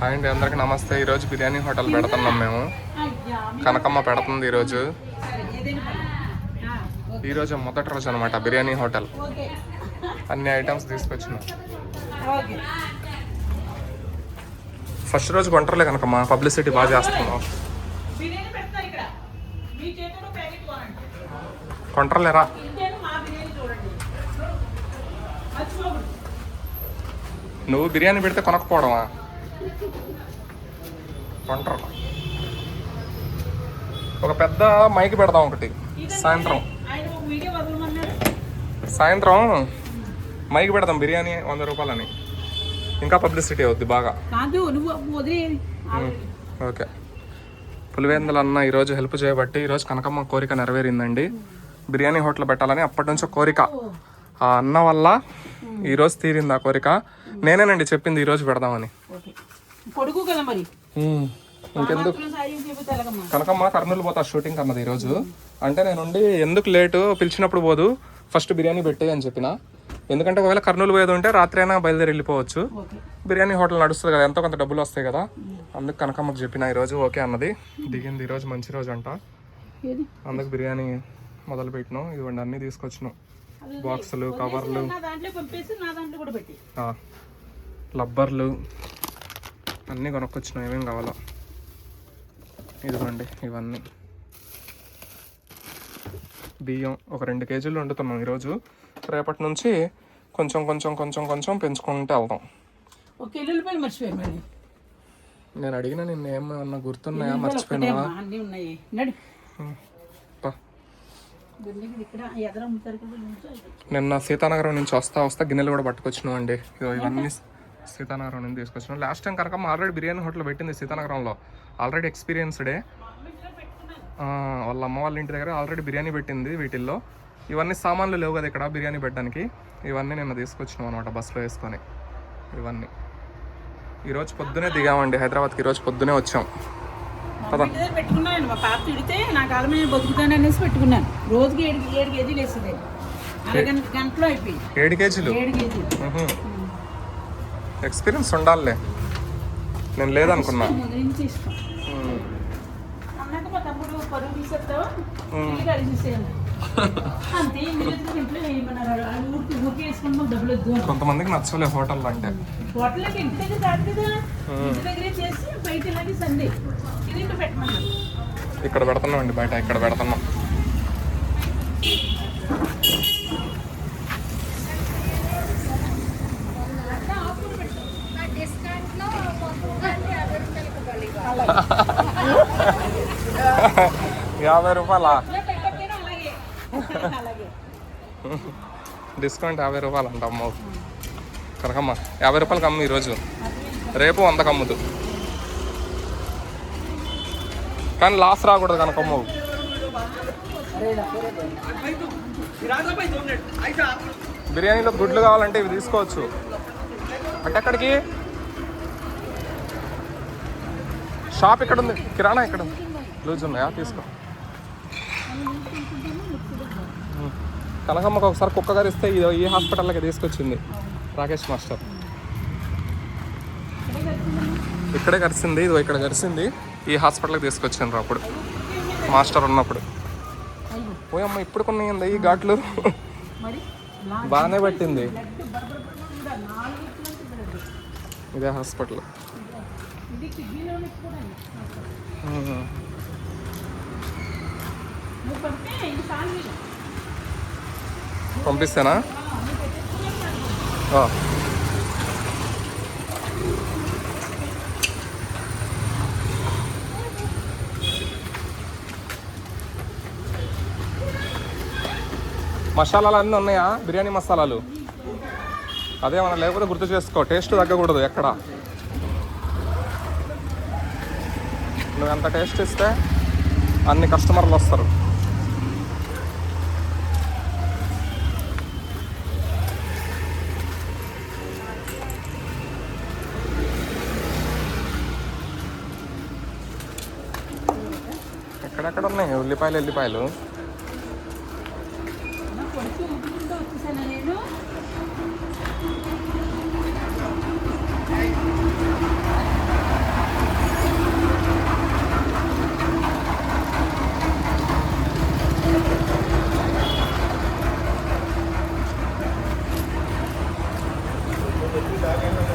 Hi అండి అందరికి నమస్తే. ఈరోజు బిర్యానీ హోటల్ పెడుతున్నాం మేము. కనకమ్మ పెడుతుంది ఈరోజు. ఈరోజు మొదటి రోజు అనమాట బిర్యానీ హోటల్. అన్ని ఐటమ్స్ తీసుకొచ్చినాం. ఫస్ట్ రోజు కొంటర్లే కనకమ్మ పబ్లిసిటీ బాగా చేస్తున్నాం. కొంటర్లేరా? నువ్వు బిర్యానీ పెడితే కొనకపోవడమా? ఒక పెద్ద మైక్ పెడదాం ఒకటి. సాయంత్రం. సాయంత్రం మైక్ పెడదాం బిర్యానీ వంద రూపాయలని. ఇంకా పబ్లిసిటీ అవుద్ది బాగా. ఓకే. పులివేందుల అన్న ఈరోజు హెల్ప్ చేయబట్టి ఈరోజు కనకమ్మ కోరిక నెరవేరిందండి. బిర్యానీ హోటల్ పెట్టాలని అప్పటి నుంచి కోరిక. ఆ అన్న వల్ల ఈరోజు తీరింది ఆ కోరిక. నేనేనండి చెప్పింది ఈరోజు పెడదామని. పొడుగు కదా మరి. ఇంకెందుకు? కనకమ్మ కర్నూలు పోతా షూటింగ్ అన్నది ఈరోజు. అంటే నేను ఉండి ఎందుకు లేటు పిలిచినప్పుడు పోదు. ఫస్ట్ బిర్యానీ పెట్టే అని చెప్పిన. ఎందుకంటే ఒకవేళ కర్నూలు పోయేది ఉంటే రాత్రి అయినా బయలుదేరి వెళ్ళిపోవచ్చు. బిర్యానీ హోటల్ నడుస్తుంది కదా ఎంతో కొంత డబ్బులు వస్తాయి కదా. అందుకు కనకమ్మకు చెప్పిన ఈరోజు ఓకే అన్నది. దిగింది ఈరోజు మంచి రోజు అంట. అందుకు బిర్యానీ మొదలు పెట్టినాం. ఇవ్వండి అన్నీ తీసుకొచ్చినాం. బాక్సులు కవర్లు. లబ్బర్లు. అన్నీ కొనుక్కొచ్చినాం ఏమేమి కావాలో. ఇదిగోండి ఇవన్నీ. బియ్యం ఒక రెండు కేజీలు వండుతున్నాం ఈరోజు. రేపటి నుంచి కొంచెం కొంచెం కొంచెం కొంచెం పెంచుకుంటే వెళ్తాం ఒక ఎల్లుల్లిపాయలు నేను అడిగిన నిన్న ఏమన్నా గుర్తున్నాయా? మర్చిపోయినా ఒకటేమ్మా, అన్నీ ఉన్నాయి. నడు. పా. గుండెకి ఇక్కడ ఎదర అమ్ముతారు కదా నుంచో. ఇక్కడ. నిన్న సీతానగరం నుంచి వస్తా వస్తా గిన్నెలు కూడా పట్టుకొచ్చినాం అండి ఇవన్నీ సీతానగరం నుంచి తీసుకొచ్చినాం. లాస్ట్ టైం కనుక ఆల్రెడీ బిర్యానీ హోటల్ పెట్టింది సీతానగరంలో. ఆల్రెడీ ఎక్స్పీరియన్స్డే వాళ్ళ అమ్మ వాళ్ళ ఇంటి దగ్గర ఆల్రెడీ బిర్యానీ పెట్టింది వీటిల్లో. ఇవన్నీ సామాన్లు లేవు కదా ఇక్కడ బిర్యానీ పెట్టడానికి. ఇవన్నీ నిన్న తీసుకొచ్చినాం అనమాట బస్సులో వేసుకొని. ఇవన్నీ. ఈరోజు పొద్దునే దిగామండి. హైదరాబాద్కి ఈరోజు పొద్దునే వచ్చాం. పెట్టుకున్నాను మా పాప తిడితే నా కాలం మీద బతుకుతాను అనేసి పెట్టుకున్నాను. రోజుకి ఏడు ఏడు కేజీలు వేసేది. అరగంట గంటలో అయిపోయింది. ఏడు కేజీలు? ఏడు కేజీలు. ఎక్స్పీరియన్స్ ఉండాలిలే. నేను లేదనుకున్నా. కొంతమందికి నచ్చలే హోటల్ అంటే. ఇక్కడ పెడుతున్నాం అండి బయట ఇక్కడ పెడుతున్నాం. యాభై రూపాయలా? డిస్కౌంట్ యాభై రూపాయలు అంట అమ్మ. కనకమ్మ యాభై రూపాయలకి అమ్ము ఈరోజు. రేపు వందకు అమ్ముదు కానీ లాస్ రాకూడదు కనకమ్మ. బిర్యానీలో గుడ్లు కావాలంటే ఇవి తీసుకోవచ్చు. అంటే ఎక్కడికి? షాప్ ఇక్కడ ఉంది. కిరాణా ఇక్కడ ఉంది. లూజ్ ఉన్నాయా? తీసుకో. ఉం. కనకమ్మకు ఒకసారి కుక్క గారిస్తే ఇది ఈ హాస్పిటల్కి తీసుకొచ్చింది. రాకేష్ మాస్టర్. ఇక్కడే కరిసింది ఇది ఇక్కడ కరిసింది. ఈ హాస్పిటల్కి తీసుకొచ్చిండ్రు అప్పుడు. మాస్టర్ ఉన్నప్పుడు. పోయమ్మ ఇప్పుడు కొన్ని ఈ ఘాట్లు. బాగానే పట్టింది. ఇదే హాస్పిటల్. ఇది కిడ్నీలో కూడా ఉం. నువ్వు పంపితే ఇది సాల్వ్ పంపిస్తానా. మసాలాలు అన్నీ ఉన్నాయా? బిర్యానీ మసాలాలు? అదే మనం లేకపోతే గుర్తు చేసుకో టేస్ట్ తగ్గకూడదు ఎక్కడ. నువ్వు ఎంత టేస్ట్ ఇస్తే అన్ని కస్టమర్లు వస్తారు. ఎక్కడెక్కడ ఉన్నాయి? ఉల్లిపాయలు ఎల్లిపాయలు.